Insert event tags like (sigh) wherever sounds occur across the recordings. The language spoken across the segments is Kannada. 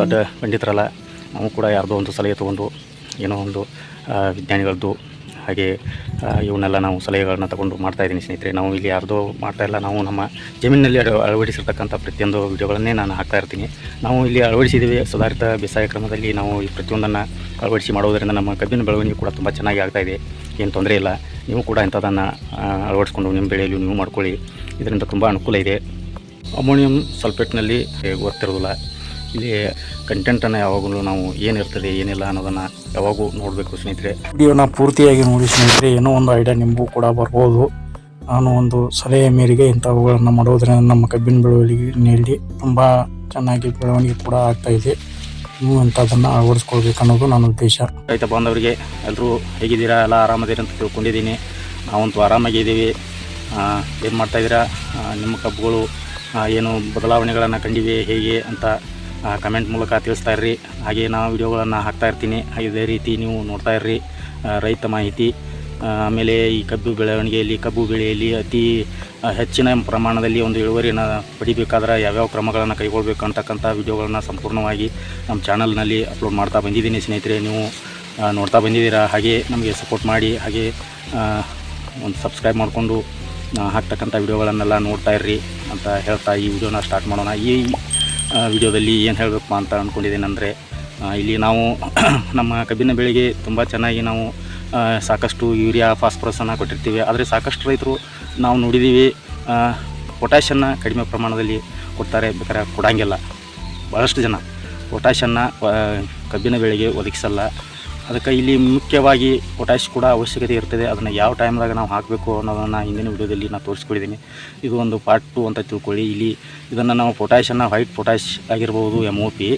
ದೊಡ್ಡ ಪಂಡಿತರಲ್ಲ ನಾವು ಕೂಡ ಯಾರ್ದೋ ಒಂದು ಸಲಹೆ ತೊಗೊಂಡು ಏನೋ ಒಂದು ವಿಜ್ಞಾನಿಗಳದ್ದು ಹಾಗೆ ಇವನ್ನೆಲ್ಲ ನಾವು ಸಲಹೆಗಳನ್ನ ತಗೊಂಡು ಮಾಡ್ತಾ ಇದ್ದೀನಿ ಸ್ನೇಹಿತರೆ. ನಾವು ಇಲ್ಲಿ ಯಾರ್ದೋ ಮಾಡ್ತಾ ಇಲ್ಲ ನಾವು ನಮ್ಮ ಜಮೀನಿನಲ್ಲಿ ಅಳ- ಅಳವಡಿಸಿರ್ತಕ್ಕಂಥ ಪ್ರತಿಯೊಂದು ವಿಡಿಯೋಗಳನ್ನೇ ನಾನು ಹಾಕ್ತಾ ಇರ್ತೀನಿ. ನಾವು ಇಲ್ಲಿ ಅಳವಡಿಸಿದ್ದೀವಿ ಸುಧಾರಿತ ಬೇಸಾಯ ಕ್ರಮದಲ್ಲಿ ನಾವು ಈ ಪ್ರತಿಯೊಂದನ್ನು ಅಳವಡಿಸಿ ಮಾಡೋದರಿಂದ ನಮ್ಮ ಕಬ್ಬಿನ ಬೆಳವಣಿಗೆ ಕೂಡ ತುಂಬ ಚೆನ್ನಾಗಿ ಆಗ್ತಾ ಇದೆ. ಏನು ತೊಂದರೆ ಇಲ್ಲ. ನೀವು ಕೂಡ ಇಂಥದ್ದನ್ನು ಆ, ಅಳವಡಿಸ್ಕೊಂಡು ನಿಮ್ಮ ಬೆಳೆಯಲ್ಲಿ ನೀವು ಮಾಡ್ಕೊಳ್ಳಿ. ಇದರಿಂದ ತುಂಬ ಅನುಕೂಲ ಇದೆ. ಅಮೋನಿಯಂ ಸಲ್ಫೇಟ್ನಲ್ಲಿ ಗೊತ್ತಿರೋದಿಲ್ಲ ಇಲ್ಲಿ ಕಂಟೆಂಟನ್ನು ಯಾವಾಗಲೂ ನಾವು ಏನಿರ್ತದೆ ಏನಿಲ್ಲ ಅನ್ನೋದನ್ನು ಯಾವಾಗೂ ನೋಡಬೇಕು ಸ್ನೇಹಿತರೆ. ವಿಡಿಯೋನ ಪೂರ್ತಿಯಾಗಿ ನೋಡಿ ಸ್ನೇಹಿತರೆ ಏನೋ ಒಂದು ಐಡಿಯಾ ನಿಮಗೂ ಕೂಡ ಬರ್ಬೋದು. ನಾನು ಒಂದು ಸಲಹೆ ಮೇರೆಗೆ ಇಂಥವುಗಳನ್ನು ಮಾಡೋದ್ರಿಂದ ನಮ್ಮ ಕಬ್ಬಿನ ಬೆಳವಣಿಗೆಯಲ್ಲಿ ತುಂಬ ಚೆನ್ನಾಗಿ ಬೆಳವಣಿಗೆ ಕೂಡ ಆಗ್ತಾ ಇದೆ. ನೀವು ಇಂಥದ್ದನ್ನು ಅಳವಡಿಸ್ಕೊಳ್ಬೇಕು ಅನ್ನೋದು ನನ್ನ ಉದ್ದೇಶ. ರೈತ ಬಾಂಧವರಿಗೆ ಎಲ್ಲರೂ ಹೇಗಿದ್ದೀರಾ ಎಲ್ಲ ಆರಾಮದಿರಿ ಅಂತ ತಿಳ್ಕೊಂಡಿದ್ದೀನಿ. ನಾವಂತೂ ಆರಾಮಾಗಿದ್ದೀವಿ ಏನು ಮಾಡ್ತಾಯಿದ್ದೀರಾ ನಿಮ್ಮ ಕಬ್ಬುಗಳು ಏನು ಬದಲಾವಣೆಗಳನ್ನು ಕಂಡಿವೆ ಹೇಗೆ ಅಂತ ಕಮೆಂಟ್ ಮೂಲಕ ತಿಳಿಸ್ತಾ ಇರ್ರಿ. ಹಾಗೆ ನಾವು ವಿಡಿಯೋಗಳನ್ನು ಹಾಕ್ತಾ ಇರ್ತೀನಿ. ಇದೇ ರೀತಿ ನೀವು ನೋಡ್ತಾ ಇರ್ರಿ. ರೈತ ಮಾಹಿತಿ. ಆಮೇಲೆ ಈ ಕಬ್ಬು ಬೆಳವಣಿಗೆಯಲ್ಲಿ, ಕಬ್ಬು ಬೆಳೆಯಲ್ಲಿ ಅತಿ ಹೆಚ್ಚಿನ ಪ್ರಮಾಣದಲ್ಲಿ ಒಂದು ಇಳುವರಿಯನ್ನು ಪಡಿಬೇಕಾದ್ರೆ ಯಾವ್ಯಾವ ಕ್ರಮಗಳನ್ನು ಕೈಗೊಳ್ಳಬೇಕು ಅಂತಕ್ಕಂಥ ವಿಡಿಯೋಗಳನ್ನು ಸಂಪೂರ್ಣವಾಗಿ ನಮ್ಮ ಚಾನಲ್ನಲ್ಲಿ ಅಪ್ಲೋಡ್ ಮಾಡ್ತಾ ಬಂದಿದ್ದೀನಿ ಸ್ನೇಹಿತರೆ. ನೀವು ನೋಡ್ತಾ ಬಂದಿದ್ದೀರಾ? ಹಾಗೆ ನಮಗೆ ಸಪೋರ್ಟ್ ಮಾಡಿ, ಹಾಗೆ ಒಂದು ಸಬ್ಸ್ಕ್ರೈಬ್ ಮಾಡಿಕೊಂಡು ಹಾಕ್ತಕ್ಕಂಥ ವಿಡಿಯೋಗಳನ್ನೆಲ್ಲ ನೋಡ್ತಾ ಇರ್ರಿ ಅಂತ ಹೇಳ್ತಾ ಈ ವಿಡಿಯೋನ ಸ್ಟಾರ್ಟ್ ಮಾಡೋಣ. ಈ ವಿಡಿಯೋದಲ್ಲಿ ಏನು ಹೇಳಬೇಕು ಅಂತ ಅಂದ್ಕೊಂಡಿದ್ದೀನಿ ಅಂದರೆ ಇಲ್ಲಿ ನಾವು (clears throat) ನಮ್ಮ ಕಬ್ಬಿನ ಬೆಳೆಗೆ ತುಂಬ ಚೆನ್ನಾಗಿ ನಾವು ಸಾಕಷ್ಟು ಯೂರಿಯಾ ಫಾಸ್ಫರಸನ್ನು ಕೊಟ್ಟಿರ್ತೀವಿ. ಆದರೆ ಸಾಕಷ್ಟು ರೈತರು ನಾವು ನೋಡಿದ್ದೀವಿ ಪೊಟ್ಯಾಷನ್ನು ಕಡಿಮೆ ಪ್ರಮಾಣದಲ್ಲಿ ಕೊಡ್ತಾರೆ, ಬೇಕಾದ್ರೆ ಕೊಡೋಂಗಿಲ್ಲ. ಭಾಳಷ್ಟು ಜನ ಪೊಟ್ಯಾಷನ್ನು ಕಬ್ಬಿನ ಬೆಳೆಗೆ ಒದಗಿಸಲ್ಲ. ಅದಕ್ಕೆ ಇಲ್ಲಿ ಮುಖ್ಯವಾಗಿ ಪೊಟ್ಯಾಶ್ ಕೂಡ ಅವಶ್ಯಕತೆ ಇರ್ತದೆ. ಅದನ್ನು ಯಾವ ಟೈಮ್ದಾಗ ನಾವು ಹಾಕಬೇಕು ಅನ್ನೋದನ್ನು ಹಿಂದಿನ ವಿಡಿಯೋದಲ್ಲಿ ನಾನು ತೋರಿಸ್ಕೊಡಿದ್ದೀನಿ. ಇದು ಒಂದು ಪಾರ್ಟ್ ಟು ಅಂತ ತಿಳ್ಕೊಳ್ಳಿ. ಇಲ್ಲಿ ಇದನ್ನು ನಾವು ಪೊಟ್ಯಾಷನ್ನು ವೈಟ್ ಪೊಟ್ಯಾಶ್ ಆಗಿರ್ಬೋದು ಎಂ ಒ ಪಿ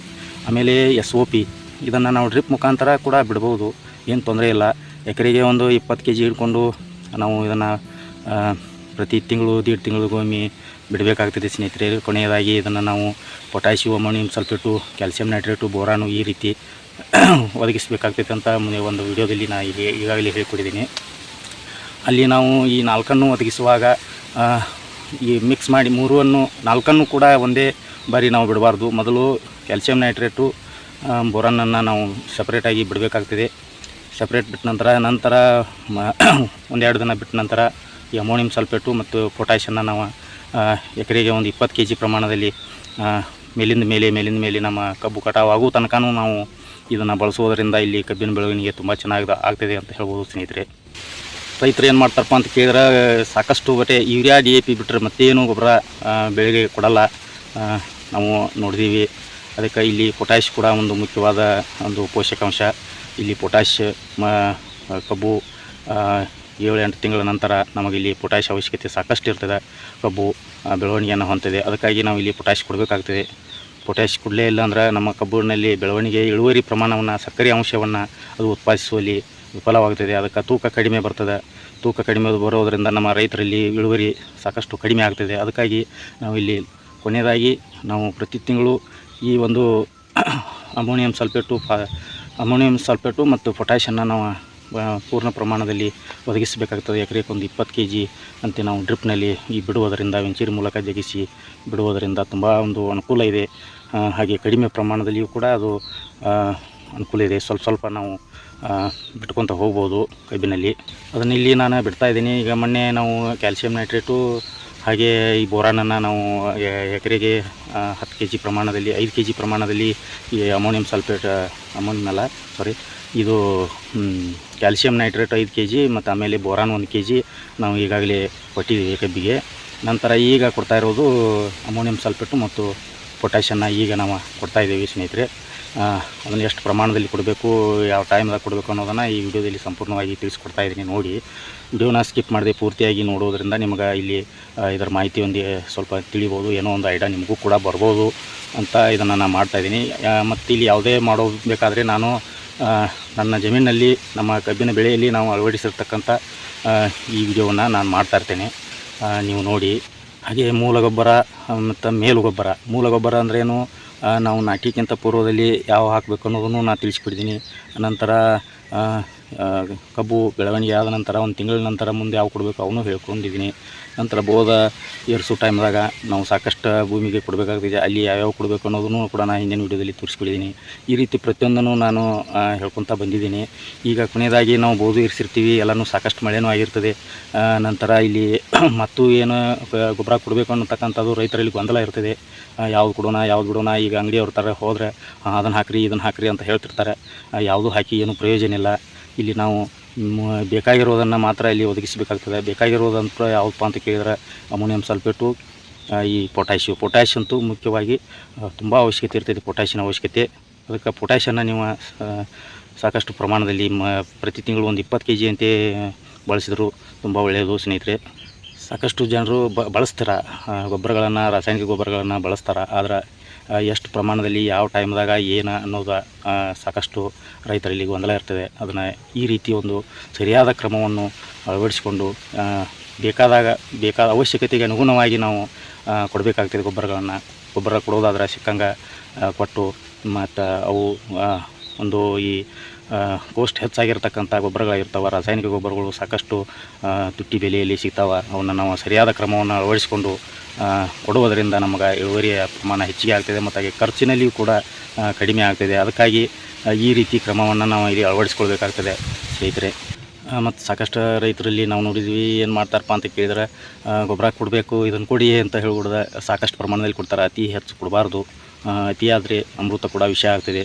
ಆಮೇಲೆ ಎಸ್ ಒ ಪಿ ಇದನ್ನು ನಾವು ಡ್ರಿಪ್ ಮುಖಾಂತರ ಕೂಡ ಬಿಡ್ಬೋದು. ಏನು ತೊಂದರೆ ಇಲ್ಲ. ಎಕರೆಗೆ ಒಂದು ಇಪ್ಪತ್ತು ಕೆ ಜಿ ಹಿಡ್ಕೊಂಡು ನಾವು ಇದನ್ನು ಪ್ರತಿ ತಿಂಗಳು ದೀಡ್ ತಿಂಗಳಿಗೊಮ್ಮೆ ಬಿಡಬೇಕಾಗ್ತದೆ ಸ್ನೇಹಿತರೆ. ಕೊನೆಯದಾಗಿ ಇದನ್ನು ನಾವು potassium ammonium sulphate calcium nitrate boron ಈ ರೀತಿ (coughs) ಒದಗಿಸಬೇಕಾಗ್ತೈತೆ ಅಂತ ಮುಂದೆ ಒಂದು ವಿಡಿಯೋದಲ್ಲಿ ನಾನು ಈಗ ಈಗಾಗಲೇ ಹೇಳಿಕೊಟ್ಟಿದ್ದೀನಿ. ಅಲ್ಲಿ ನಾವು ಈ ನಾಲ್ಕನ್ನು ಒದಗಿಸುವಾಗ ಈ ಮಿಕ್ಸ್ ಮಾಡಿ ಮೂರನ್ನು, ನಾಲ್ಕನ್ನು ಕೂಡ ಒಂದೇ ಬಾರಿ ನಾವು ಬಿಡಬಾರ್ದು. ಮೊದಲು ಕ್ಯಾಲ್ಸಿಯಂ ನೈಟ್ರೇಟು ಬೋರನ್ನನ್ನು ನಾವು ಸಪ್ರೇಟಾಗಿ ಬಿಡಬೇಕಾಗ್ತದೆ. ಸಪ್ರೇಟ್ ಬಿಟ್ಟ ನಂತರ ನಂತರ (coughs) ಒಂದೆರಡು ದಿನ ಬಿಟ್ಟ ನಂತರ ಈ ಅಮೋನಿಯಂ ಸಲ್ಫೇಟು ಮತ್ತು ಪೊಟ್ಯಾಷನ್ನು ನಾವು ಎಕರೆಗೆ ಒಂದು ಇಪ್ಪತ್ತು ಕೆ ಜಿ ಪ್ರಮಾಣದಲ್ಲಿ ಮೇಲಿಂದ ಮೇಲೆ ಮೇಲಿಂದ ಮೇಲೆ ನಮ್ಮ ಕಬ್ಬು ಕಟಾವು ಆಗೋ ತನಕನೂ ನಾವು ಇದನ್ನು ಬಳಸುವುದರಿಂದ ಇಲ್ಲಿ ಕಬ್ಬಿನ ಬೆಳವಣಿಗೆ ತುಂಬ ಚೆನ್ನಾಗಿ ಆಗ್ತದೆ ಅಂತ ಹೇಳ್ಬೋದು ಸ್ನೇಹಿತರೆ. ರೈತರು ಏನು ಮಾಡ್ತಾರಪ್ಪ ಅಂತ ಕೇಳಿದ್ರೆ, ಸಾಕಷ್ಟು ಬಟ್ಟೆ ಯೂರಿಯಾ, ಡಿ ಎ ಪಿ ಬಿಟ್ಟರೆ ಮತ್ತೇನು ಗೊಬ್ಬರ ಬೆಳೆಗೆ ಕೊಡಲ್ಲ. ನಾವು ನೋಡಿದ್ದೀವಿ ಅದಕ್ಕೆ ಇಲ್ಲಿ ಪೊಟ್ಯಾಶ್ ಕೂಡ ಒಂದು ಮುಖ್ಯವಾದ ಒಂದು ಪೋಷಕಾಂಶ. ಇಲ್ಲಿ ಪೊಟ್ಯಾಶ್, ಮ, ಕಬ್ಬು ಏಳು ಎಂಟು ತಿಂಗಳ ನಂತರ ನಮಗೆ ಇಲ್ಲಿ ಪೊಟ್ಯಾಶ್ ಅವಶ್ಯಕತೆ ಸಾಕಷ್ಟು ಇರ್ತದೆ ಕಬ್ಬು ಬೆಳವಣಿಗೆಯನ್ನು ಹೊಂದಿದೆ ಅದಕ್ಕಾಗಿ ನಾವು ಇಲ್ಲಿ ಪೊಟ್ಯಾಶ್ ಕೊಡಬೇಕಾಗ್ತದೆ. ಪೊಟ್ಯಾಷ್ ಕೊಡಲೇ ಇಲ್ಲ ಅಂದ್ರೆ ನಮ್ಮ ಕಬ್ಬಿನಲ್ಲಿ ಬೆಳವಣಿಗೆ, ಇಳುವರಿ ಪ್ರಮಾಣವನ್ನು, ಸಕ್ಕರೆ ಅಂಶವನ್ನು ಅದು ಉತ್ಪಾದಿಸುವಲ್ಲಿ ವಿಫಲವಾಗ್ತದೆ. ಅದಕ್ಕೆ ತೂಕ ಕಡಿಮೆ ಬರ್ತದೆ. ತೂಕ ಕಡಿಮೆ ಬರೋದರಿಂದ ನಮ್ಮ ರೈತರಲ್ಲಿ ಇಳುವರಿ ಸಾಕಷ್ಟು ಕಡಿಮೆ ಆಗ್ತದೆ. ಅದಕ್ಕಾಗಿ ನಾವು ಇಲ್ಲಿ ಕೊನೆಯದಾಗಿ ನಾವು ಪ್ರತಿ ತಿಂಗಳು ಈ ಒಂದು ಅಮೋನಿಯಂ ಸಲ್ಫೇಟು ಅಮೋನಿಯಂ ಸಲ್ಫೇಟು ಮತ್ತು ಪೊಟ್ಯಾಷನ್ನು ನಾವು ಪೂರ್ಣ ಪ್ರಮಾಣದಲ್ಲಿ ಒದಗಿಸಬೇಕಾಗ್ತದೆ. ಎಕರೆಗೆ ಒಂದು ಇಪ್ಪತ್ತು ಕೆ ಜಿ ಅಂತ ನಾವು ಡ್ರಿಪ್ನಲ್ಲಿ ಈ ಬಿಡುವುದರಿಂದ, ವೆಂಚೂರಿ ಮೂಲಕ ಜಗಿಸಿ ಬಿಡುವುದರಿಂದ ತುಂಬ ಒಂದು ಅನುಕೂಲ ಇದೆ. ಹಾಗೆ ಕಡಿಮೆ ಪ್ರಮಾಣದಲ್ಲಿಯೂ ಕೂಡ ಅದು ಅನುಕೂಲ ಇದೆ. ಸ್ವಲ್ಪ ಸ್ವಲ್ಪ ನಾವು ಬಿಟ್ಕೊತ ಹೋಗ್ಬೋದು ಕಬ್ಬಿನಲ್ಲಿ. ಅದನ್ನು ಇಲ್ಲಿ ನಾನು ಬಿಡ್ತಾ ಇದ್ದೀನಿ. ಈಗ ಮೊನ್ನೆ ನಾವು ಕ್ಯಾಲ್ಸಿಯಂ ನೈಟ್ರೇಟು ಹಾಗೆ ಈ ಬೋರಾನನ್ನು ನಾವು ಎಕರೆಗೆ ಹತ್ತು ಕೆ ಜಿ ಪ್ರಮಾಣದಲ್ಲಿ, ಐದು ಕೆ ಜಿ ಪ್ರಮಾಣದಲ್ಲಿ ಈ ಅಮೋನಿಯಂ ಸಲ್ಫೇಟ್, ಅಮೋನಿಯಂ ಅಲ್ಲ ಸಾರಿ ಇದು ಕ್ಯಾಲ್ಸಿಯಂ ನೈಟ್ರೇಟ್ ಐದು ಕೆ ಜಿ ಮತ್ತು ಆಮೇಲೆ ಬೋರಾನ್ ಒಂದು ಕೆ ಜಿ ನಾವು ಈಗಾಗಲೇ ಕೊಟ್ಟಿದ್ದೀವಿ ಕಬ್ಬಿಗೆ. ನಂತರ ಈಗ ಕೊಡ್ತಾ ಇರೋದು ಅಮೋನಿಯಂ ಸಲ್ಫೇಟು ಮತ್ತು ಪೊಟ್ಯಾಷನ್ನ ಈಗ ನಾವು ಕೊಡ್ತಾ ಇದ್ದೀವಿ ಸ್ನೇಹಿತರೆ. ಅದನ್ನು ಎಷ್ಟು ಪ್ರಮಾಣದಲ್ಲಿ ಕೊಡಬೇಕು ಯಾವ ಟೈಮ್ದಾಗ ಕೊಡಬೇಕು ಅನ್ನೋದನ್ನು ಈ ವಿಡಿಯೋದಲ್ಲಿ ಸಂಪೂರ್ಣವಾಗಿ ತಿಳಿಸ್ಕೊಡ್ತಾ ಇದ್ದೀನಿ ನೋಡಿ. ವಿಡಿಯೋನ ಸ್ಕಿಪ್ ಮಾಡದೆ ಪೂರ್ತಿಯಾಗಿ ನೋಡೋದ್ರಿಂದ ನಿಮ್ಗೆ ಇಲ್ಲಿ ಇದರ ಮಾಹಿತಿ ಒಂದು ಸ್ವಲ್ಪ ತಿಳಿಬೋದು ಏನೋ ಒಂದು ಐಡಿಯಾ ನಿಮಗೂ ಕೂಡ ಬರ್ಬೋದು ಅಂತ ಇದನ್ನು ನಾನು ಮಾಡ್ತಾಯಿದ್ದೀನಿ ಮತ್ತು ಇಲ್ಲಿ ಯಾವುದೇ ಮಾಡೋಬೇಕಾದ್ರೆ ನಾನು ಆ, ನನ್ನ ಜಮೀನಿನಲ್ಲಿ ನಮ್ಮ ಕಬ್ಬಿನ ಬೆಳೆಯಲ್ಲಿ ನಾವು ಅಳವಡಿಸಿರ್ತಕ್ಕಂಥ ಈ ವಿಡಿಯೋವನ್ನು ನಾನು ಮಾಡ್ತಾ ಇರ್ತೇನೆ. ನೀವು ನೋಡಿ, ಹಾಗೆ ಮೂಲ ಗೊಬ್ಬರ ಮತ್ತು ಮೇಲು ಗೊಬ್ಬರ ಮೂಲ ಗೊಬ್ಬರ ಅಂದ್ರೇನು ನಾವು ನಾಟಿಕ್ಕಿಂತ ಪೂರ್ವದಲ್ಲಿ ಯಾವ ಹಾಕಬೇಕು ಅನ್ನೋದನ್ನು ನಾನು ತಿಳಿಸ್ಬಿಡ್ತೀನಿ ನಂತರ ಕಬ್ಬು ಬೆಳವಣಿಗೆ ಆದ ನಂತರ ಒಂದು ತಿಂಗಳ ನಂತರ ಮುಂದೆ ಯಾವ ಕೊಡಬೇಕು ಅವನು ಹೇಳ್ಕೊಂಡಿದ್ದೀನಿ ನಂತರ ಬೋದ ಏರ್ಸು ಟೈಮ್ದಾಗ ನಾವು ಸಾಕಷ್ಟು ಭೂಮಿಗೆ ಕೊಡಬೇಕಾಗ್ತಿದೆ, ಅಲ್ಲಿ ಯಾವ್ಯಾವ ಕೊಡಬೇಕು ಅನ್ನೋದನ್ನು ಕೂಡ ನಾನು ಹಿಂದಿನ ವೀಡಿಯೋದಲ್ಲಿ ತೋರಿಸ್ಕೊಂಡಿದ್ದೀನಿ ಈ ರೀತಿ ಪ್ರತಿಯೊಂದನ್ನು ನಾನು ಹೇಳ್ಕೊತಾ ಬಂದಿದ್ದೀನಿ ಈಗ ಕೊನೆಯದಾಗಿ ನಾವು ಬೋದು ಇರಿಸಿರ್ತೀವಿ ಎಲ್ಲನೂ ಸಾಕಷ್ಟು ಮಳೆನೂ ಆಗಿರ್ತದೆ. ನಂತರ ಇಲ್ಲಿ (clears throat) ಮತ್ತು ಏನು ಗೊಬ್ಬರ ಕೊಡಬೇಕು ಅನ್ನತಕ್ಕಂಥದ್ದು ರೈತರಲ್ಲಿ ಗೊಂದಲ ಇರ್ತದೆ. ಯಾವ್ದು ಕೊಡೋಣ, ಯಾವ್ದು ಬಿಡೋಣ, ಈಗ ಅಂಗಡಿಯವ್ರ ಥರ ಹೋದರೆ ಅದನ್ನು ಹಾಕ್ರಿ ಇದನ್ನು ಹಾಕ್ರಿ ಅಂತ ಹೇಳ್ತಿರ್ತಾರೆ. ಯಾವುದು ಹಾಕಿ ಏನು ಪ್ರಯೋಜನ ಇಲ್ಲ. ಇಲ್ಲಿ ನಾವು ಬೇಕಾಗಿರೋದನ್ನು ಮಾತ್ರ ಇಲ್ಲಿ ಒದಗಿಸಬೇಕಾಗ್ತದೆ. ಬೇಕಾಗಿರೋದಂತ ಯಾವುದಪ್ಪ ಅಂತ ಕೇಳಿದರೆ ಅಮೋನಿಯಂ ಸಲ್ಫೇಟು ಈ ಪೊಟ್ಯಾಶು ಪೊಟ್ಯಾಶ್ ಅಂತೂ ಮುಖ್ಯವಾಗಿ ತುಂಬ ಅವಶ್ಯಕತೆ ಇರ್ತೈತಿ ಪೊಟ್ಯಾಷಿನ ಅವಶ್ಯಕತೆ. ಅದಕ್ಕೆ ಪೊಟ್ಯಾಷನ್ನು ನೀವು ಸಾಕಷ್ಟು ಪ್ರಮಾಣದಲ್ಲಿ ಮ, ಪ್ರತಿ ತಿಂಗಳು ಒಂದು ಇಪ್ಪತ್ತು ಕೆ ಜಿ ಅಂತೆ ಬಳಸಿದ್ರು ತುಂಬ ಒಳ್ಳೆಯದು ಸ್ನೇಹಿತರೆ. ಸಾಕಷ್ಟು ಜನರು ಬ, ಬಳಸ್ತಾರೆ ಗೊಬ್ಬರಗಳನ್ನು, ರಾಸಾಯನಿಕ ಗೊಬ್ಬರಗಳನ್ನು ಬಳಸ್ತಾರೆ. ಆದ್ರೆ ಎಷ್ಟು ಪ್ರಮಾಣದಲ್ಲಿ ಯಾವ ಟೈಮ್ದಾಗ ಏನು ಅನ್ನೋದು ಸಾಕಷ್ಟು ರೈತರಲ್ಲಿ ಗೊಂದಲ ಇರ್ತದೆ. ಅದನ್ನು ಈ ರೀತಿ ಒಂದು ಸರಿಯಾದ ಕ್ರಮವನ್ನು ಅಳವಡಿಸಿಕೊಂಡು ಬೇಕಾದಾಗ, ಬೇಕಾದ ಅವಶ್ಯಕತೆಗೆ ಅನುಗುಣವಾಗಿ ನಾವು ಕೊಡಬೇಕಾಗ್ತದೆ ಗೊಬ್ಬರಗಳನ್ನು. ಗೊಬ್ಬರ ಕೊಡೋದಾದ್ರೆ ಸಿಕ್ಕಂಗೆ ಕೊಟ್ಟು ಮತ್ತು ಅವು ಒಂದು ಈ ಕೋಸ್ಟ್ ಹೆಚ್ಚಾಗಿರ್ತಕ್ಕಂಥ ಗೊಬ್ಬರಗಳಿರ್ತಾವೆ, ರಾಸಾಯನಿಕ ಗೊಬ್ಬರಗಳು ಸಾಕಷ್ಟು ತುಟ್ಟಿ ಬೆಲೆಯಲ್ಲಿ ಸಿಗ್ತಾವೆ. ಅವನ್ನ ನಾವು ಸರಿಯಾದ ಕ್ರಮವನ್ನು ಅಳವಡಿಸಿಕೊಂಡು ಕೊಡುವುದರಿಂದ ನಮಗೆ ಇಳುವರಿಯ ಪ್ರಮಾಣ ಹೆಚ್ಚಿಗೆ ಆಗ್ತದೆ ಮತ್ತು ಹಾಗೆ ಖರ್ಚಿನಲ್ಲಿಯೂ ಕೂಡ ಕಡಿಮೆ ಆಗ್ತದೆ. ಅದಕ್ಕಾಗಿ ಈ ರೀತಿ ಕ್ರಮವನ್ನು ನಾವು ಇಲ್ಲಿ ಅಳವಡಿಸ್ಕೊಳ್ಬೇಕಾಗ್ತದೆ ಸ್ನೇಹಿತರೆ. ಮತ್ತು ಸಾಕಷ್ಟು ರೈತರಲ್ಲಿ ನಾವು ನೋಡಿದ್ವಿ, ಏನು ಮಾಡ್ತಾರಪ್ಪ ಅಂತ ಕೇಳಿದ್ರೆ ಗೊಬ್ಬರ ಕೊಡಬೇಕು ಇದನ್ನು ಕೊಡಿ ಅಂತ ಹೇಳ್ಬಿಡ್ದೆ ಸಾಕಷ್ಟು ಪ್ರಮಾಣದಲ್ಲಿ ಕೊಡ್ತಾರೆ. ಅತಿ ಹೆಚ್ಚು ಕೊಡಬಾರ್ದು. ಅತಿಯಾದರೆ ಅಮೃತ ಕೂಡ ವಿಷಯ ಆಗ್ತದೆ.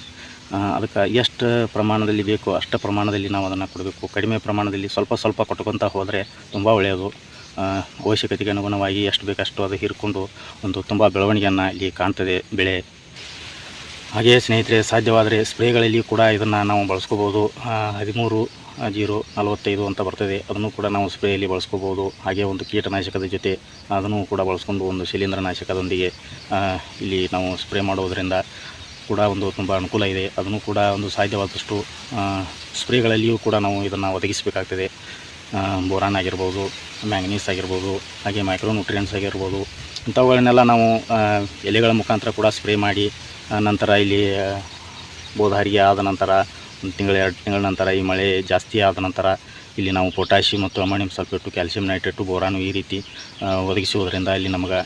ಅದಕ್ಕೆ ಎಷ್ಟು ಪ್ರಮಾಣದಲ್ಲಿ ಬೇಕೋ ಅಷ್ಟು ಪ್ರಮಾಣದಲ್ಲಿ ನಾವು ಅದನ್ನು ಕೊಡಬೇಕು. ಕಡಿಮೆ ಪ್ರಮಾಣದಲ್ಲಿ ಸ್ವಲ್ಪ ಸ್ವಲ್ಪ ಕೊಟ್ಕೊತ ಹೋದರೆ ತುಂಬ ಒಳ್ಳೆಯದು. ಅವಶ್ಯಕತೆಗೆ ಅನುಗುಣವಾಗಿ ಎಷ್ಟು ಬೇಕಷ್ಟು ಅದು ಹೀರಿಕೊಂಡು ಒಂದು ತುಂಬ ಬೆಳವಣಿಗೆಯನ್ನು ಇಲ್ಲಿ ಕಾಣ್ತದೆ ಬೆಳೆ. ಹಾಗೆಯೇ ಸ್ನೇಹಿತರೆ, ಸಾಧ್ಯವಾದರೆ ಸ್ಪ್ರೇಗಳಲ್ಲಿ ಕೂಡ ಇದನ್ನು ನಾವು ಬಳಸ್ಕೋಬೋದು. ಹದಿಮೂರು ಜೀರೋ ನಲವತ್ತೈದು ಅಂತ ಬರ್ತದೆ. ಅದನ್ನು ಕೂಡ ನಾವು ಸ್ಪ್ರೇಯಲ್ಲಿ ಬಳಸ್ಕೋಬೋದು. ಹಾಗೆ ಒಂದು ಕೀಟನಾಶಕದ ಜೊತೆ ಅದನ್ನು ಕೂಡ ಬಳಸ್ಕೊಂಡು ಒಂದು ಶಿಲೀಂಧ್ರನಾಶಕದೊಂದಿಗೆ ಇಲ್ಲಿ ನಾವು ಸ್ಪ್ರೇ ಮಾಡೋದರಿಂದ ಕೂಡ ಒಂದು ತುಂಬ ಅನುಕೂಲ ಇದೆ. ಅದನ್ನು ಕೂಡ ಒಂದು ಸಾಧ್ಯವಾದಷ್ಟು ಸ್ಪ್ರೇಗಳಲ್ಲಿಯೂ ಕೂಡ ನಾವು ಇದನ್ನು ಒದಗಿಸಬೇಕಾಗ್ತದೆ. ಬೋರಾನ್ ಆಗಿರ್ಬೋದು, ಮ್ಯಾಂಗನೀಸ್ ಆಗಿರ್ಬೋದು, ಹಾಗೆ ಮೈಕ್ರೋ ನ್ಯೂಟ್ರಿಯೆಂಟ್ಸ್ ಆಗಿರ್ಬೋದು, ಇಂಥವುಗಳನ್ನೆಲ್ಲ ನಾವು ಎಲೆಗಳ ಮುಖಾಂತರ ಕೂಡ ಸ್ಪ್ರೇ ಮಾಡಿ ನಂತರ ಇಲ್ಲಿ ಬೋಧಾರಿಗೆ ಆದ ನಂತರ, ಒಂದು ತಿಂಗಳು, ಎರಡು ತಿಂಗಳ ನಂತರ ಈ ಮಳೆ ಜಾಸ್ತಿ ಆದ ನಂತರ ಇಲ್ಲಿ ನಾವು ಪೊಟ್ಯಾಶಿ ಮತ್ತು ammonium sulphate calcium nitrate boron ಈ ರೀತಿ ಒದಗಿಸುವುದರಿಂದ ಇಲ್ಲಿ ನಮಗೆ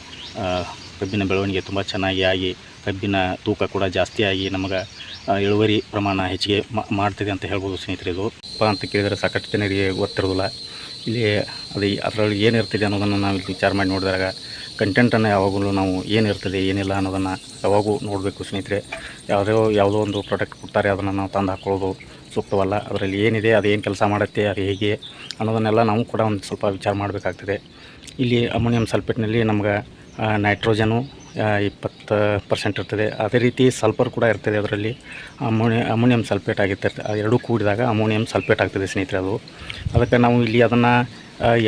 ಕಬ್ಬಿನ ಬೆಳವಣಿಗೆ ತುಂಬ ಚೆನ್ನಾಗಿ ಆಗಿ, ಕಬ್ಬಿನ ತೂಕ ಕೂಡ ಜಾಸ್ತಿಯಾಗಿ ನಮಗೆ ಇಳುವರಿ ಪ್ರಮಾಣ ಹೆಚ್ಚಿಗೆ ಮಾಡ್ತಿದೆ ಅಂತ ಹೇಳ್ಬೋದು ಸ್ನೇಹಿತರೆ ಇದು. ಪ ಅಂತ ಕೇಳಿದರೆ ಸಾಕಷ್ಟು ಜನರಿಗೆ ಗೊತ್ತಿರೋದಿಲ್ಲ ಇಲ್ಲಿ ಅದು ಅದರೊಳಗೆ ಏನಿರ್ತದೆ ಅನ್ನೋದನ್ನು ನಾವು ಇಲ್ಲಿ ವಿಚಾರ ಮಾಡಿ ನೋಡಿದಾಗ ಕಂಟೆಂಟನ್ನು ಯಾವಾಗಲೂ ನಾವು ಏನಿರ್ತದೆ ಏನಿಲ್ಲ ಅನ್ನೋದನ್ನು ಯಾವಾಗೂ ನೋಡಬೇಕು ಸ್ನೇಹಿತರೆ. ಯಾವುದೋ ಯಾವುದೋ ಒಂದು ಪ್ರಾಡಕ್ಟ್ ಕೊಡ್ತಾರೆ, ಅದನ್ನು ನಾವು ತಂದು ಹಾಕ್ಕೊಳ್ಳೋದು ಸೂಕ್ತವಲ್ಲ. ಅದರಲ್ಲಿ ಏನಿದೆ, ಅದು ಏನು ಕೆಲಸ ಮಾಡುತ್ತೆ, ಅದು ಹೇಗೆ ಅನ್ನೋದನ್ನೆಲ್ಲ ನಾವು ಕೂಡ ಒಂದು ಸ್ವಲ್ಪ ವಿಚಾರ ಮಾಡಬೇಕಾಗ್ತದೆ. ಇಲ್ಲಿ ಅಮೋನಿಯಂ ಸಲ್ಫೇಟ್ನಲ್ಲಿ ನಮ್ಗೆ ನೈಟ್ರೋಜನು ಇಪ್ಪತ್ತು ಪರ್ಸೆಂಟ್ ಇರ್ತದೆ. ಅದೇ ರೀತಿ ಸಲ್ಫರ್ ಕೂಡ ಇರ್ತದೆ ಅದರಲ್ಲಿ. ಅಮೋನಿಯ ಅಮೋನಿಯಂ ಸಲ್ಫೇಟ್ ಆಗಿರ್ತದೆ ಎರಡೂ ಕೂಡಿದಾಗ ಅಮೋನಿಯಂ ಸಲ್ಫೇಟ್ ಆಗ್ತದೆ ಸ್ನೇಹಿತರೆ ಅದು. ಅದಕ್ಕೆ ನಾವು ಇಲ್ಲಿ ಅದನ್ನು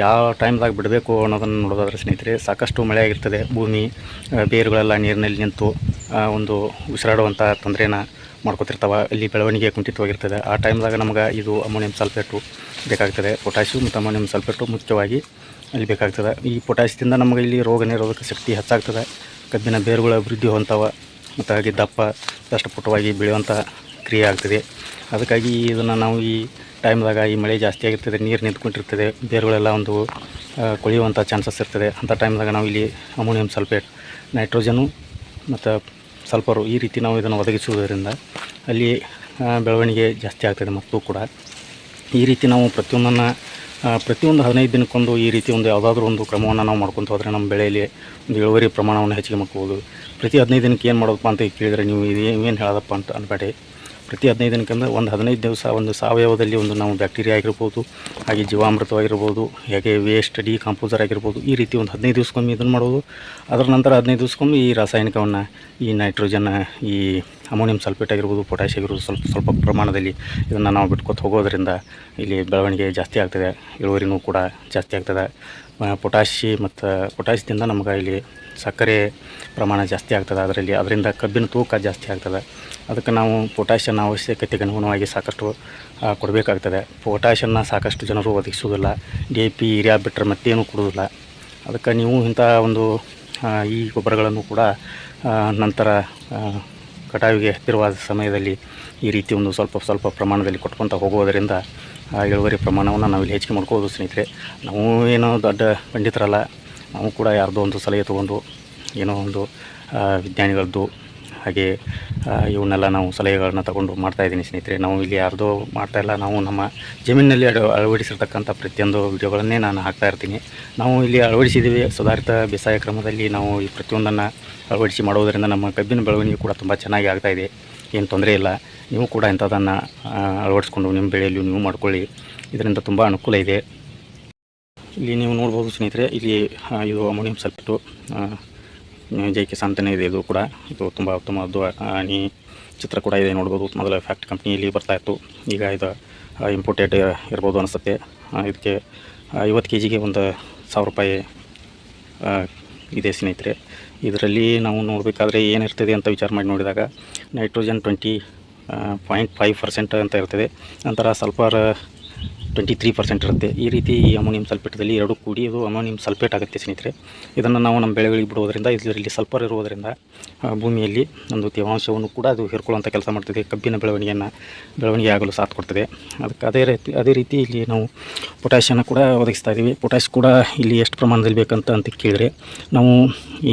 ಯಾವ ಟೈಮ್ದಾಗ ಬಿಡಬೇಕು ಅನ್ನೋದನ್ನು ನೋಡೋದಾದ್ರೆ ಸ್ನೇಹಿತರೆ, ಸಾಕಷ್ಟು ಮಳೆ ಆಗಿರ್ತದೆ. ಭೂಮಿ ಬೇರುಗಳೆಲ್ಲ ನೀರಿನಲ್ಲಿ ನಿಂತು ಒಂದು ಉಸಿರಾಡುವಂಥ ತೊಂದರೆನ ಮಾಡ್ಕೊತಿರ್ತಾವೆ. ಇಲ್ಲಿ ಬೆಳವಣಿಗೆ ಕುಂಠಿತವಾಗಿರ್ತದೆ. ಆ ಟೈಮ್ದಾಗ ನಮಗೆ ಇದು ಅಮೋನಿಯಂ ಸಲ್ಫೇಟು ಬೇಕಾಗ್ತದೆ. ಪೊಟ್ಯಾಸಿಯಂ ಮತ್ತು ಅಮೋನಿಯಂ ಸಲ್ಫೇಟು ಮುಖ್ಯವಾಗಿ ಅಲ್ಲಿ ಬೇಕಾಗ್ತದೆ. ಈ ಪೊಟ್ಯಾಸಿಯಂದ ನಮಗೆ ಇಲ್ಲಿ ರೋಗ ನಿರೋಧಕ ಶಕ್ತಿ ಹೆಚ್ಚಾಗ್ತದೆ. ಕಬ್ಬಿನ ಬೇರುಗಳು ಅಭಿವೃದ್ಧಿ ಹೊಂತಾವ ಮತ್ತು ಹಾಗೆ ದಪ್ಪ ದಷ್ಟಪುಟ್ಟವಾಗಿ ಬೆಳೆಯುವಂಥ ಕ್ರಿಯೆ ಆಗ್ತದೆ. ಅದಕ್ಕಾಗಿ ಇದನ್ನು ನಾವು ಈ ಟೈಮ್ದಾಗ ಈ ಮಳೆ ಜಾಸ್ತಿ ಆಗಿರ್ತದೆ, ನೀರು ನಿಂತ್ಕೊಂಡಿರ್ತದೆ, ಬೇರುಗಳೆಲ್ಲ ಒಂದು ಕೊಳೆಯುವಂಥ ಚಾನ್ಸಸ್ ಇರ್ತದೆ. ಅಂಥ ಟೈಮ್ದಾಗ ನಾವು ಇಲ್ಲಿ ಅಮೋನಿಯಂ ಸಲ್ಫೇಟ್ ನೈಟ್ರೋಜನು ಮತ್ತು ಸಲ್ಫರು ಈ ರೀತಿ ನಾವು ಇದನ್ನು ಒದಗಿಸುವುದರಿಂದ ಅಲ್ಲಿ ಬೆಳವಣಿಗೆ ಜಾಸ್ತಿ ಆಗ್ತದೆ ಮತ್ತು ಕೂಡ. ಈ ರೀತಿ ನಾವು ಪ್ರತಿಯೊಂದನ್ನು ಪ್ರತಿಯೊಂದು ಹದಿನೈದು ದಿನಕ್ಕೊಂದು ಈ ರೀತಿ ಒಂದು ಯಾವುದಾದ್ರೂ ಒಂದು ಕ್ರಮವನ್ನು ನಾವು ಮಾಡ್ಕೊತ ಹೋದರೆ ನಮ್ಮ ಬೆಳೆಯಲ್ಲಿ ಒಂದು ಇಳುವರಿ ಪ್ರಮಾಣವನ್ನು ಹೆಚ್ಚಿಗೆ ಮಾಡ್ಕೋಬೋದು. ಪ್ರತಿ ಹದಿನೈದು ದಿನಕ್ಕೆ ಏನು ಮಾಡೋದಪ್ಪ ಅಂತ ಕೇಳಿದರೆ ನೀವು ಏನು ಹೇಳೋದಪ್ಪ ಅಂತ ಅನ್ಬೇಡಿ. ಪ್ರತಿ ಹದಿನೈದು ದಿನಕ್ಕಂದ್ರೆ ಒಂದು ಹದಿನೈದು ದಿವಸ ಒಂದು ಸಾವಯವದಲ್ಲಿ ಒಂದು ನಾವು ಬ್ಯಾಕ್ಟೀರಿಯಾ ಆಗಿರ್ಬೋದು, ಹಾಗೆ ಜೀವಾಮೃತವಾಗಿರ್ಬೋದು, ಹಾಗೆ ವೇಸ್ಟ್ ಡಿ ಕಾಂಪೋಸರ್ ಆಗಿರ್ಬೋದು, ಈ ರೀತಿ ಒಂದು ಹದಿನೈದು ದಿವಸಕ್ಕೊಮ್ಮೆ ಇದನ್ನು ಮಾಡೋದು. ಅದರ ನಂತರ ಹದಿನೈದು ದಿವ್ಸಕ್ಕೊಮ್ಮೆ ಈ ರಾಸಾಯನಿಕವನ್ನು, ಈ ನೈಟ್ರೋಜನ್ ಈ ಅಮೋನಿಯಂ ಸಲ್ಫೇಟ್ ಆಗಿರ್ಬೋದು ಪೊಟ್ಯಾಶ್ ಆಗಿರ್ಬೋದು ಸ್ವಲ್ಪ ಸ್ವಲ್ಪ ಪ್ರಮಾಣದಲ್ಲಿ ಇದನ್ನು ನಾವು ಬಿಟ್ಕೊತ ಹೋಗೋದರಿಂದ ಇಲ್ಲಿ ಬೆಳವಣಿಗೆ ಜಾಸ್ತಿ ಆಗ್ತದೆ ಇಳುವರಿನೂ ಕೂಡ ಜಾಸ್ತಿ ಆಗ್ತದೆ. ಪೊಟ್ಯಾಶಿ ಮತ್ತು ಪೊಟ್ಯಾಷಿಯಿಂದ ನಮ್ಗೆ ಇಲ್ಲಿ ಸಕ್ಕರೆ ಪ್ರಮಾಣ ಜಾಸ್ತಿ ಆಗ್ತದೆ ಅದರಲ್ಲಿ. ಅದರಿಂದ ಕಬ್ಬಿನ ತೂಕ ಜಾಸ್ತಿ ಆಗ್ತದೆ. ಅದಕ್ಕೆ ನಾವು ಪೊಟ್ಯಾಷನ್ನ ಅವಶ್ಯಕತೆಗೆ ಅನುಗುಣವಾಗಿ ಸಾಕಷ್ಟು ಕೊಡಬೇಕಾಗ್ತದೆ. ಪೊಟ್ಯಾಷನ್ನ ಸಾಕಷ್ಟು ಜನರು ಒದಗಿಸೋದಿಲ್ಲ ಡಿ ಎ ಪಿ, ಯೂರಿಯಾ ಬಿಟ್ಟರೆ ಮತ್ತೇನು ಕೊಡೋದಿಲ್ಲ ಅದಕ್ಕೆ ನೀವು ಇಂಥ ಒಂದು ಈ ಗೊಬ್ಬರಗಳನ್ನು ಕೂಡ ನಂತರ ಕಟಾವಿಗೆ ಹತ್ತಿರವಾದ ಸಮಯದಲ್ಲಿ ಈ ರೀತಿ ಒಂದು ಸ್ವಲ್ಪ ಸ್ವಲ್ಪ ಪ್ರಮಾಣದಲ್ಲಿ ಕೊಟ್ಕೊತ ಹೋಗುವುದರಿಂದ, ಆ, ಇಳುವರಿ ಪ್ರಮಾಣವನ್ನು ನಾವು ಇಲ್ಲಿ ಹೆಚ್ಚಿಗೆ ಮಾಡ್ಕೋಬೋದು ಸ್ನೇಹಿತರೆ. ನಾವು ಏನೋ ದೊಡ್ಡ ಪಂಡಿತರಲ್ಲ. ನಾವು ಕೂಡ ಯಾರ್ದೋ ಒಂದು ಸಲಹೆ ತೊಗೊಂಡು ಏನೋ ಒಂದು ವಿಜ್ಞಾನಿಗಳದ್ದು ಹಾಗೆ ಇವನ್ನೆಲ್ಲ ನಾವು ಸಲಹೆಗಳನ್ನ ತಗೊಂಡು ಮಾಡ್ತಾಯಿದ್ದೀನಿ ಸ್ನೇಹಿತರೆ. ನಾವು ಇಲ್ಲಿ ಯಾರ್ದೋ ಮಾಡ್ತಾ ಇಲ್ಲ. ನಾವು ನಮ್ಮ ಜಮೀನಿನಲ್ಲಿ ಅಳ, ಅಳವಡಿಸಿರ್ತಕ್ಕಂಥ ಪ್ರತಿಯೊಂದು ವಿಡಿಯೋಗಳನ್ನೇ ನಾನು ಹಾಕ್ತಾ ಇರ್ತೀನಿ. ನಾವು ಇಲ್ಲಿ ಅಳವಡಿಸಿದ್ದೀವಿ. ಸುಧಾರಿತ ಬೇಸಾಯ ಕ್ರಮದಲ್ಲಿ ನಾವು ಈ ಪ್ರತಿಯೊಂದನ್ನು ಅಳವಡಿಸಿ ಮಾಡೋದರಿಂದ ನಮ್ಮ ಕಬ್ಬಿನ ಬೆಳವಣಿಗೆ ಕೂಡ ತುಂಬ ಚೆನ್ನಾಗಿ ಆಗ್ತಾಯಿದೆ ಏನು ತೊಂದರೆ ಇಲ್ಲ. ನೀವು ಕೂಡ ಇಂಥದ್ದನ್ನು ಅಳವಡಿಸ್ಕೊಂಡು ನಿಮ್ಮ ಬೆಳೆಯಲ್ಲಿ ನೀವು ಮಾಡ್ಕೊಳ್ಳಿ. ಇದರಿಂದ ತುಂಬ ಅನುಕೂಲ ಇದೆ. ಇಲ್ಲಿ ನೀವು ನೋಡ್ಬೋದು ಸ್ನೇಹಿತರೆ, ಇಲ್ಲಿ ಇದು ಅಮೋನಿಯಂ ಸಲ್ಫೇಟು ಜೈ ಕಿಸಾನ್ ಅಂತಲೇ ಇದೆ ಇದು ಕೂಡ. ಇದು ತುಂಬ ಉತ್ತಮವಾದ್ದು ಆನಿ ಚಿತ್ರ ಕೂಡ ಇದೆ ನೋಡ್ಬೋದು. ಮೊದಲ ಫ್ಯಾಕ್ಟ್ ಕಂಪ್ನಿಯಲ್ಲಿ ಬರ್ತಾ ಇತ್ತು. ಈಗ ಇದು ಇಂಪೋರ್ಟೆಡ್ ಇರ್ಬೋದು ಅನಿಸುತ್ತೆ. ಇದಕ್ಕೆ ಐವತ್ತು ಕೆ ಜಿಗೆ ಒಂದು ಸಾವಿರ ರೂಪಾಯಿ ಇದೆ ಸ್ನೇಹಿತರೆ. ಇದರಲ್ಲಿ ನಾವು ನೋಡಬೇಕಾದ್ರೆ ಏನಿರ್ತದೆ ಅಂತ ವಿಚಾರ ಮಾಡಿ ನೋಡಿದಾಗ nitrogen twenty point five percent ಅಂತ ಇರ್ತದೆ. ನಂತರ ಸಲ್ಫರ್ ಟ್ವೆಂಟಿ ತ್ರೀ ಪರ್ಸೆಂಟ್ ಇರುತ್ತೆ. ಈ ರೀತಿ ಈ ಅಮೋನಿಯಂ ಸಲ್ಫೇಟದಲ್ಲಿ ಎರಡು ಕೂಡಿ ಇದು ಅಮೋನಿಯಂ ಸಲ್ಫೇಟ್ ಆಗುತ್ತೆ ಸ್ನೇಹಿತರೆ. ಇದನ್ನು ನಾವು ನಮ್ಮ ಬೆಳೆಗಳಿಗೆ ಬಿಡುವುದರಿಂದ, ಇದರಲ್ಲಿ ಸಲ್ಫರ್ ಇರುವುದರಿಂದ ಭೂಮಿಯಲ್ಲಿ ಒಂದು ತೇವಾಂಶವನ್ನು ಕೂಡ ಅದು ಹೇರ್ಕೊಳ್ಳುವಂಥ ಕೆಲಸ ಮಾಡ್ತದೆ. ಕಬ್ಬಿನ ಬೆಳವಣಿಗೆಯನ್ನು, ಬೆಳವಣಿಗೆ ಆಗಲು ಸಾಥ್ ಕೊಡ್ತದೆ. ಅದಕ್ಕೆ ಅದೇ ರೀತಿ ಅದೇ ರೀತಿ ಇಲ್ಲಿ ನಾವು ಪೊಟ್ಯಾಷಿಯನ್ನು ಕೂಡ ಒದಗಿಸ್ತಾ ಇದ್ದೀವಿ. ಪೊಟ್ಯಾಷ್ ಕೂಡ ಇಲ್ಲಿ ಎಷ್ಟು ಪ್ರಮಾಣದಲ್ಲಿ ಬೇಕಂತ ಅಂತ ಕೇಳಿದರೆ, ನಾವು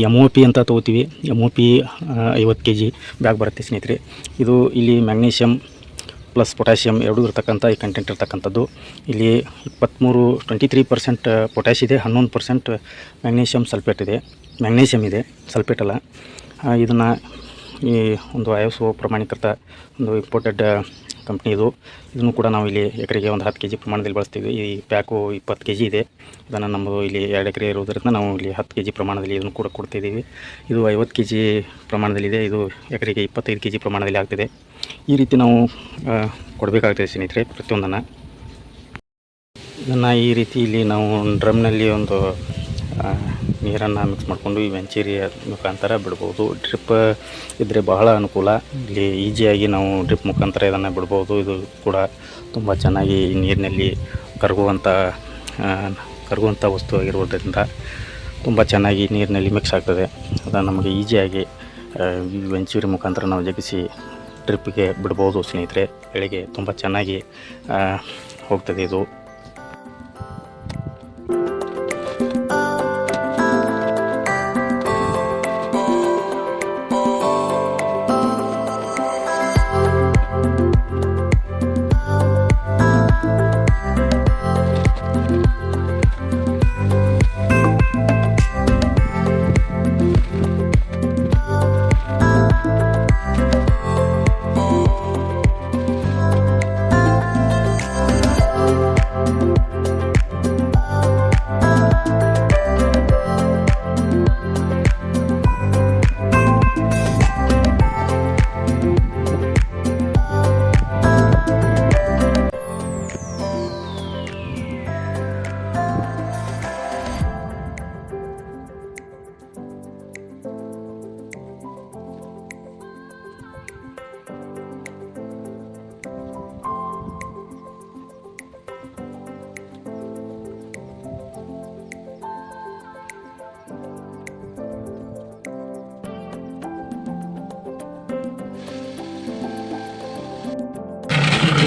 ಎಂ ಒ ಪಿ ಅಂತ ತೊಗೋತೀವಿ. ಎಂ ಒ ಪಿ ಐವತ್ತು ಕೆ ಜಿ ಬ್ಯಾಗ್ ಬರುತ್ತೆ ಸ್ನೇಹಿತರೆ. ಇದು ಇಲ್ಲಿ ಮ್ಯಾಗ್ನೀಷಿಯಮ್ ಪ್ಲಸ್ ಪೊಟ್ಯಾಷಿಯಮ್ ಎರಡೂ ಇರ್ತಕ್ಕಂಥ, ಈ ಕಂಟೆಂಟ್ ಇರ್ತಕ್ಕಂಥದ್ದು. ಇಲ್ಲಿ ಇಪ್ಪತ್ತ್ಮೂರು ಟ್ವೆಂಟಿ ತ್ರೀ ಪರ್ಸೆಂಟ್ ಪೊಟ್ಯಾಷ್ ಇದೆ, ಹನ್ನೊಂದು ಪರ್ಸೆಂಟ್ ಮ್ಯಾಗ್ನೀಷಿಯಮ್ ಸಲ್ಫೇಟ್ ಇದೆ. ಮ್ಯಾಗ್ನೀಷಿಯಮ್ ಇದೆ ಸಲ್ಫೇಟ್ ಅಲ್ಲ. ಇದನ್ನು ಈ ಒಂದು ಐ ಎಸ್ ಒ ಪ್ರಮಾಣೀಕೃತ ಒಂದು ಇಂಪೋರ್ಟೆಡ್ ಕಂಪ್ನಿ ಇದು. ಇದನ್ನು ಕೂಡ ನಾವು ಇಲ್ಲಿ ಎಕರೆಗೆ ಒಂದು ಹತ್ತು ಕೆ ಜಿ ಪ್ರಮಾಣದಲ್ಲಿ ಬಳಸ್ತೀವಿ. ಈ ಪ್ಯಾಕು ಇಪ್ಪತ್ತು ಕೆ ಜಿ ಇದೆ. ಇದನ್ನು ನಮ್ಮದು ಇಲ್ಲಿ ಎರಡು ಎಕರೆ ಇರೋದರಿಂದ ನಾವು ಇಲ್ಲಿ ಹತ್ತು ಕೆ ಜಿ ಪ್ರಮಾಣದಲ್ಲಿ ಇದನ್ನು ಕೂಡ ಕೊಡ್ತಿದ್ದೀವಿ. ಇದು ಐವತ್ತು ಕೆ ಜಿ ಪ್ರಮಾಣದಲ್ಲಿದೆ. ಇದು ಎಕರೆಗೆ ಇಪ್ಪತ್ತೈದು ಕೆ ಜಿ ಪ್ರಮಾಣದಲ್ಲಿ ಆಗ್ತಿದೆ. ಈ ರೀತಿ ನಾವು ಕೊಡಬೇಕಾಗ್ತದೆ ಸ್ನೇಹಿತರೆ ಪ್ರತಿಯೊಂದನ್ನು. ಇದನ್ನು ಈ ರೀತಿ ಇಲ್ಲಿ ನಾವು ಡ್ರಮ್ನಲ್ಲಿ ಒಂದು ನೀರನ್ನು ಮಿಕ್ಸ್ ಮಾಡಿಕೊಂಡು ಈ ವೆಂಚೂರಿ ಮುಖಾಂತರ ಬಿಡ್ಬೋದು. ಡ್ರಿಪ್ ಇದ್ದರೆ ಬಹಳ ಅನುಕೂಲ. ಇಲ್ಲಿ ಈಸಿಯಾಗಿ ನಾವು ಡ್ರಿಪ್ ಮುಖಾಂತರ ಇದನ್ನು ಬಿಡ್ಬೋದು. ಇದು ಕೂಡ ತುಂಬ ಚೆನ್ನಾಗಿ ನೀರಿನಲ್ಲಿ ಕರಗುವಂಥ ಕರಗುವಂಥ ವಸ್ತು ಆಗಿರುವುದರಿಂದ ತುಂಬ ಚೆನ್ನಾಗಿ ನೀರಿನಲ್ಲಿ ಮಿಕ್ಸ್ ಆಗ್ತದೆ. ಅದನ್ನು ನಮಗೆ ಈಸಿಯಾಗಿ ಆ, ಈ ವೆಂಚೂರಿ ಮುಖಾಂತರ ನಾವು ಜಗಿಸಿ ಟ್ರಿಪ್ಪಿಗೆ ಬಿಡ್ಬೋದು ಸ್ನೇಹಿತರೆ. ಬೆಳಿಗ್ಗೆ ತುಂಬ ಚೆನ್ನಾಗಿ ಹೋಗ್ತದೆ ಇದು.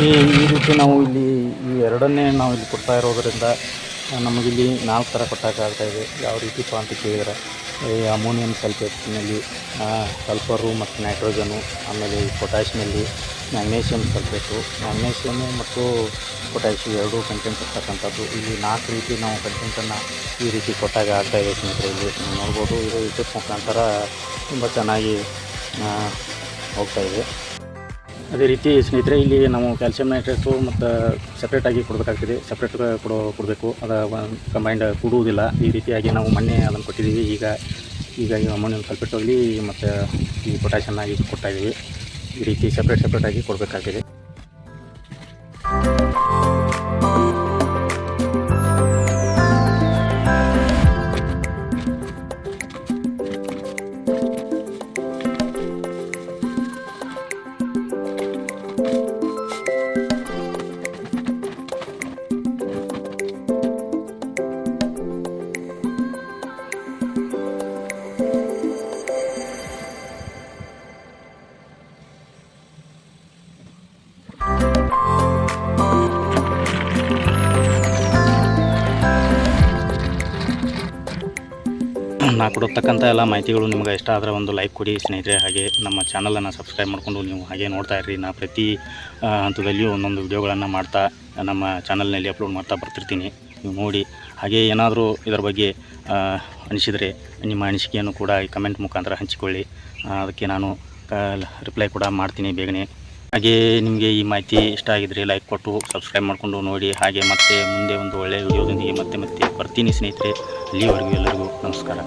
ಈ ಈ ರೀತಿ ನಾವು ಇಲ್ಲಿ ಈ ಎರಡನ್ನೇ ನಾವು ಇಲ್ಲಿ ಕೊಡ್ತಾ ಇರೋದರಿಂದ ನಮಗಿಲ್ಲಿ ನಾಲ್ಕು ಥರ ಇದೆ. ಯಾವ ರೀತಿ ಅಂತ ಕೇಳಿದರೆ, ಈ ಅಮೋನಿಯಂ ಸಲ್ಫೇಟ್ನಲ್ಲಿ ಸಲ್ಫರು ಮತ್ತು ನೈಟ್ರೋಜನು, ಆಮೇಲೆ ಈ ಪೊಟ್ಯಾಶ್ನಲ್ಲಿ ಮ್ಯಾಗ್ನೇಷಿಯಂ ಸಲ್ಫೇಟು. ಮ್ಯಾಗ್ನೇಷಿಯಮು ಮತ್ತು ಪೊಟ್ಯಾಷಿಯಂ ಎರಡೂ ಕಂಟೆಂಟ್ ಇರ್ತಕ್ಕಂಥದ್ದು. ಇಲ್ಲಿ ನಾಲ್ಕು ರೀತಿ ನಾವು ಕಂಟೆಂಟನ್ನು ಈ ರೀತಿ ಕೊಟ್ಟಾಗ ಆಗ್ತಾ ಇದೆ ಸ್ನೇಹಿತರೆ. ಇಲ್ಲಿ ನೋಡ್ಬೋದು, ಇದು ವಿದ್ಯುತ್ ಮುಖಾಂತರ ತುಂಬ ಚೆನ್ನಾಗಿ ಇದೆ. ಅದೇ ರೀತಿ ಸ್ನೇಹಿತರೆ, ಇಲ್ಲಿ ನಾವು ಕ್ಯಾಲ್ಸಿಯಂ ನೈಟ್ರೇಟು ಮತ್ತು ಸಪ್ರೇಟಾಗಿ ಕೊಡಬೇಕಾಗ್ತದೆ. ಸಪ್ರೇಟ್ ಕೊಡೋ, ಕೊಡಬೇಕು. ಅದು ಕಂಬೈಂಡ್ ಕೂಡುವುದಿಲ್ಲ. ಈ ರೀತಿಯಾಗಿ ನಾವು ಮೊನ್ನೆ ಅದನ್ನು ಕೊಟ್ಟಿದ್ದೀವಿ. ಈಗ ಈಗ ಈ ಅಮೋನಿಯಂ ಸಲ್ಫೇಟ್ ಮತ್ತು ಈ ಪೊಟ್ಯಾಷನ್ನ ಆಗಿ ಕೊಡ್ತಾ ಈ ರೀತಿ ಸಪ್ರೇಟ್ ಸಪ್ರೇಟಾಗಿ ಕೊಡಬೇಕಾಗಿದೆ Thank you. ಕೊಡತಕ್ಕಂಥ ಎಲ್ಲ ಮಾಹಿತಿಗಳು ನಿಮ್ಗೆ ಇಷ್ಟ ಆದರೆ ಒಂದು ಲೈಕ್ ಕೊಡಿ ಸ್ನೇಹಿತರೆ, ಹಾಗೆ ನಮ್ಮ ಚಾನಲನ್ನು ಸಬ್ಸ್ಕ್ರೈಬ್ ಮಾಡಿಕೊಂಡು ನೀವು ಹಾಗೆ ನೋಡ್ತಾ ಇರ್ರಿ. ನಾ ಪ್ರತಿ ಹಂತದಲ್ಲಿಯೂ ಒಂದೊಂದು ವಿಡಿಯೋಗಳನ್ನು ಮಾಡ್ತಾ, ನಮ್ಮ ಚಾನಲ್ನಲ್ಲಿ ಅಪ್ಲೋಡ್ ಮಾಡ್ತಾ ಬರ್ತಿರ್ತೀನಿ. ನೀವು ನೋಡಿ, ಹಾಗೆ ಏನಾದರೂ ಇದರ ಬಗ್ಗೆ ಅನಿಸಿದರೆ, ನಿಮ್ಮ ಅನಿಸಿಕೆಯನ್ನು ಕೂಡ ಈ ಕಮೆಂಟ್ ಮುಖಾಂತರ ಹಂಚಿಕೊಳ್ಳಿ. ಅದಕ್ಕೆ ನಾನು ರಿಪ್ಲೈ ಕೂಡ ಮಾಡ್ತೀನಿ ಬೇಗನೆ. ಹಾಗೆ ನಿಮಗೆ ಈ ಮಾಹಿತಿ ಇಷ್ಟ ಆಗಿದ್ರೆ ಲೈಕ್ ಕೊಟ್ಟು ಸಬ್ಸ್ಕ್ರೈಬ್ ಮಾಡಿಕೊಂಡು ನೋಡಿ. ಹಾಗೆ ಮತ್ತೆ ಮುಂದೆ ಒಂದು ಒಳ್ಳೆಯ ವಿಡಿಯೋದೊಂದಿಗೆ ಮತ್ತೆ ಮತ್ತೆ ಬರ್ತೀನಿ ಸ್ನೇಹಿತರೆ. ಅಲ್ಲಿವರೆಗೂ ಎಲ್ಲರಿಗೂ ನಮಸ್ಕಾರ.